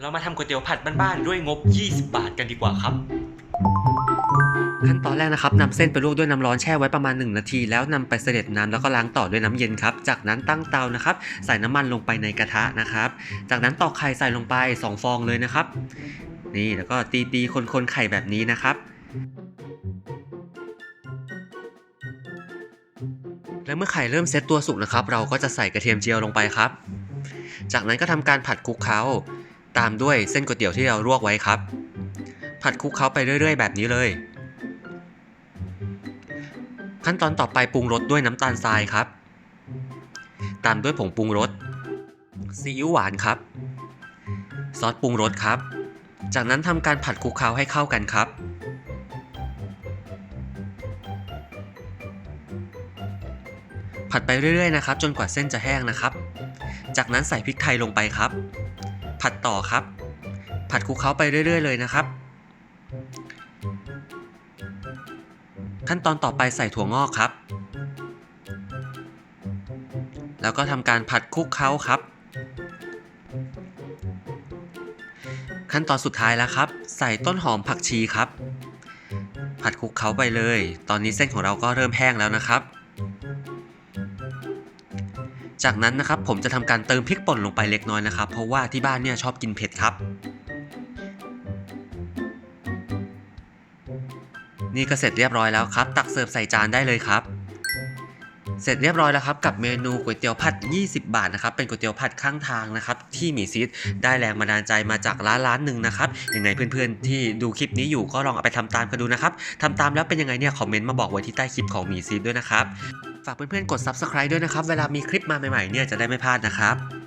เรามาทำก๋วยเตี๋ยวผัดบ้านๆด้วยงบ 20 บาทกันดีกว่าครับ ขั้นตอนแรกนะครับนำเส้นไปลวกด้วยน้ำร้อนแช่ไว้ประมาณ 1 นาที แล้วนำไปเสด็จน้ำแล้วก็ล้างต่อด้วยน้ำเย็นครับ จากนั้นตั้งเตานะครับ ใส่น้ำมันลงไปในกระทะนะครับ จากนั้นตอกไข่ใส่ลงไป 2 ฟองเลยนะครับ นี่แล้วก็ตีตีๆคนๆไข่แบบนี้นะครับและเมื่อไข่เริ่มเซตตัวสุกนะครับ เราก็จะใส่กระเทียมเจียวลงไปครับ จากนั้นก็ทำการผัดคลุกเคล้า ตามด้วยเส้นก๋วยเตี๋ยวที่เราลวกไว้ครับ ผัดคลุกเคล้าไปเรื่อยๆ แบบนี้เลย ขั้นตอนต่อไปปรุงรสด้วยน้ำตาลทรายครับ ตามด้วยผงปรุงรสซีอิ๊วหวานครับ ซอสปรุงรสครับ จากนั้นทำการผัดคลุกเคล้าให้เข้ากันครับผัดไปเรื่อยๆนะครับจนกว่าเส้นจะแห้งนะครับ จากนั้นใส่พริกไทยลงไปครับ ผัดต่อครับ ผัดคลุกเคล้าไปเรื่อย ๆ เลยนะครับ ขั้นตอนต่อไปใส่ถั่วงอกครับ แล้วก็ทำการผัดคลุกเคล้าครับ ขั้นตอนสุดท้ายแล้วครับ ใส่ต้นหอมผักชีครับ ผัดคลุกเคล้าไปเลย ตอนนี้เส้นของเราก็เริ่มแห้งแล้วนะครับ จากนั้นนะครับผมจะทำการเติมพริกป่นลงไปเล็กน้อยนะครับ เพราะว่าที่บ้านเนี่ยชอบกินเผ็ดครับ นี่ก็เสร็จเรียบร้อยแล้วครับ ตักเสิร์ฟใส่จานได้เลยครับ เสร็จเรียบร้อยแล้วครับกับเมนูก๋วยเตี๋ยวผัด 20 บาทนะครับเป็นก๋วยเตี๋ยวผัดข้างทางนะครับที่มีซีดได้แรงบันดาลใจมาจากร้านร้านหนึ่งนะครับยังไงเพื่อนๆ ที่ดูคลิปนี้อยู่ก็ลองเอาไปทำตามกันดูนะครับทำตามแล้วเป็นยังไงเนี่ยคอมเมนต์มาบอกไว้ที่ใต้คลิปของมีซีดด้วยนะครับฝากเพื่อนๆกด subscribe ด้วยนะครับเวลามีคลิปมาใหม่ๆเนี่ยจะได้ไม่พลาดนะครับ